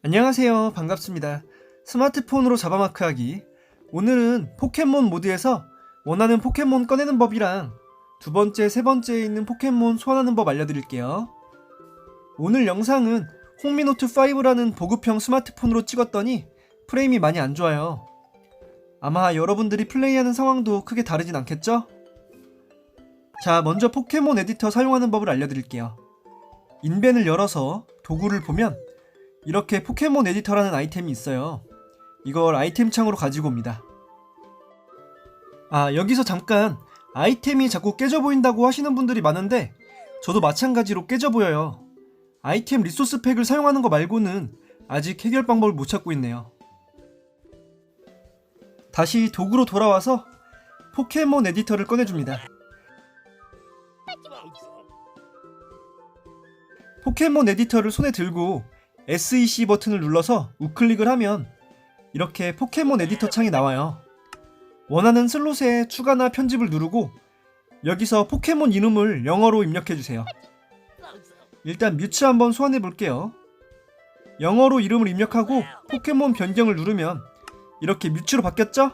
안녕하세요. 반갑습니다. 스마트폰으로 잡아마크하기. 오늘은 포켓몬 모드에서 원하는 포켓몬 꺼내는 법이랑 두 번째, 세 번째에 있는 포켓몬 소환하는 법 알려드릴게요. 오늘 영상은 홍미노트 5라는 보급형 스마트폰으로 찍었더니 프레임이 많이 안 좋아요. 아마 여러분들이 플레이하는 상황도 크게 다르진 않겠죠? 자, 먼저 포켓몬 에디터 사용하는 법을 알려드릴게요. 인벤을 열어서 도구를 보면 이렇게 포켓몬 에디터라는 아이템이 있어요. 이걸 아이템 창으로 가지고 옵니다. 아, 여기서 잠깐 아이템이 자꾸 깨져 보인다고 하시는 분들이 많은데 저도 마찬가지로 깨져 보여요. 아이템 리소스 팩을 사용하는 거 말고는 아직 해결 방법을 못 찾고 있네요. 다시 도구로 돌아와서 포켓몬 에디터를 꺼내줍니다. 포켓몬 에디터를 손에 들고 SEC 버튼을 눌러서 우클릭을 하면 이렇게 포켓몬 에디터 창이 나와요. 원하는 슬롯에 추가나 편집을 누르고 여기서 포켓몬 이름을 영어로 입력해주세요. 일단 뮤츠 한번 소환해 볼게요. 영어로 이름을 입력하고 포켓몬 변경을 누르면 이렇게 뮤츠로 바뀌었죠?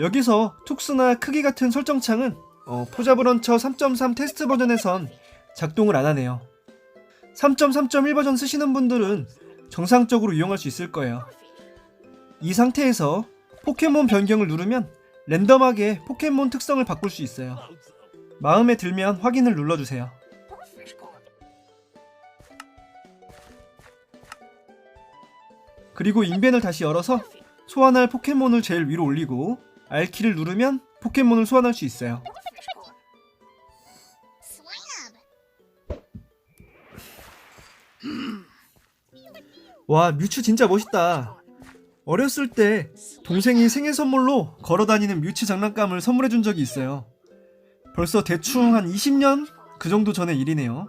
여기서 툭스나 크기 같은 설정창은 어, 포자브런처 3.3 테스트 버전에선 작동을 안 하네요. 3.3.1 버전 쓰시는 분들은 정상적으로 이용할 수 있을 거예요. 이 상태에서 포켓몬 변경을 누르면 랜덤하게 포켓몬 특성을 바꿀 수 있어요. 마음에 들면 확인을 눌러주세요. 그리고 인벤을 다시 열어서 소환할 포켓몬을 제일 위로 올리고 R키를 누르면 포켓몬을 소환할 수 있어요. 와 뮤츠 진짜 멋있다. 어렸을 때 동생이 생일 선물로 걸어 다니는 뮤츠 장난감을 선물해 준 적이 있어요. 벌써 대충 한 20년 그 정도 전의 일이네요.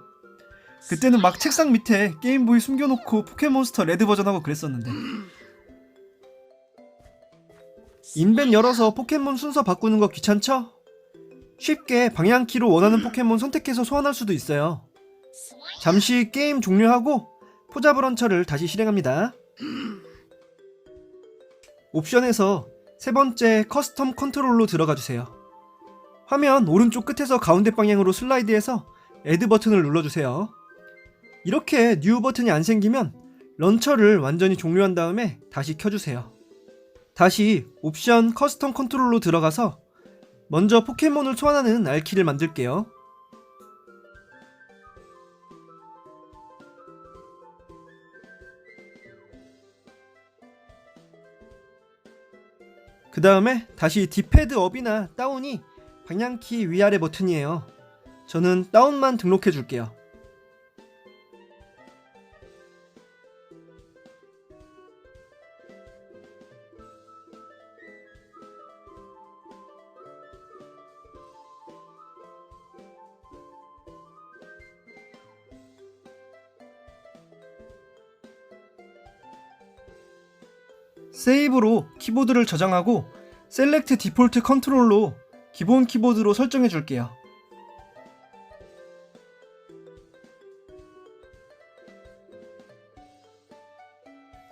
그때는 막 책상 밑에 게임보이 숨겨놓고 포켓몬스터 레드 버전하고 그랬었는데. 인벤 열어서 포켓몬 순서 바꾸는 거 귀찮죠? 쉽게 방향키로 원하는 포켓몬 선택해서 소환할 수도 있어요. 잠시 게임 종료하고 포자 브런처를 다시 실행합니다. 옵션에서 세 번째 커스텀 컨트롤로 들어가 주세요. 화면 오른쪽 끝에서 가운데 방향으로 슬라이드해서 애드 버튼을 눌러주세요. 이렇게 뉴 버튼이 안 생기면 런처를 완전히 종료한 다음에 다시 켜주세요. 다시 옵션 커스텀 컨트롤로 들어가서 먼저 포켓몬을 소환하는 알키를 만들게요. 그 다음에 다시 디패드 업이나 다운이 방향키 위아래 버튼이에요. 저는 다운만 등록해 줄게요. 세이브로 키보드를 저장하고 셀렉트 디폴트 컨트롤로 기본 키보드로 설정해 줄게요.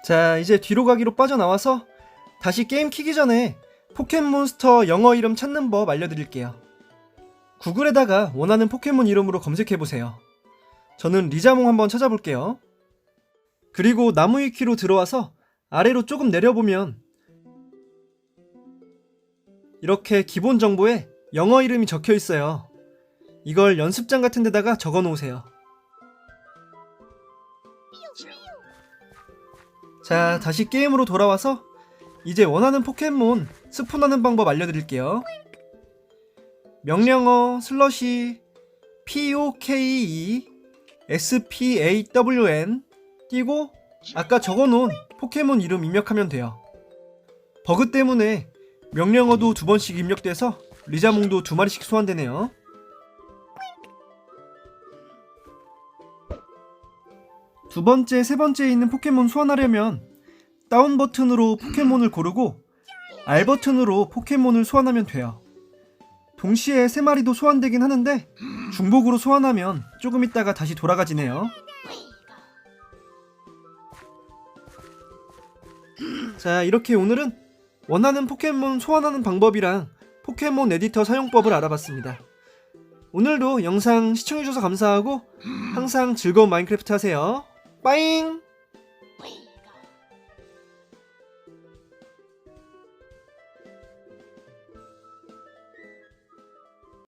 자, 이제 뒤로 가기로 빠져나와서 다시 게임 키기 전에 포켓몬스터 영어 이름 찾는 법 알려드릴게요. 구글에다가 원하는 포켓몬 이름으로 검색해 보세요. 저는 리자몽 한번 찾아볼게요. 그리고 나무 위키로 들어와서 아래로 조금 내려보면 이렇게 기본 정보에 영어 이름이 적혀 있어요. 이걸 연습장 같은 데다가 적어 놓으세요. 자, 다시 게임으로 돌아와서 이제 원하는 포켓몬 스폰하는 방법 알려드릴게요. 명령어 슬러시 POKE SPAWN 띄고 아까 적어놓은 포켓몬 이름 입력하면 돼요. 버그 때문에 명령어도 두 번씩 입력돼서 리자몽도 두 마리씩 소환되네요. 두 번째, 세 번째에 있는 포켓몬 소환하려면 다운 버튼으로 포켓몬을 고르고 R 버튼으로 포켓몬을 소환하면 돼요. 동시에 세 마리도 소환되긴 하는데 중복으로 소환하면 조금 있다가 다시 돌아가지네요. 자, 이렇게 오늘은 원하는 포켓몬 소환하는 방법이랑 포켓몬 에디터 사용법을 알아봤습니다. 오늘도 영상 시청해주셔서 감사하고 항상 즐거운 마인크래프트 하세요. 빠잉!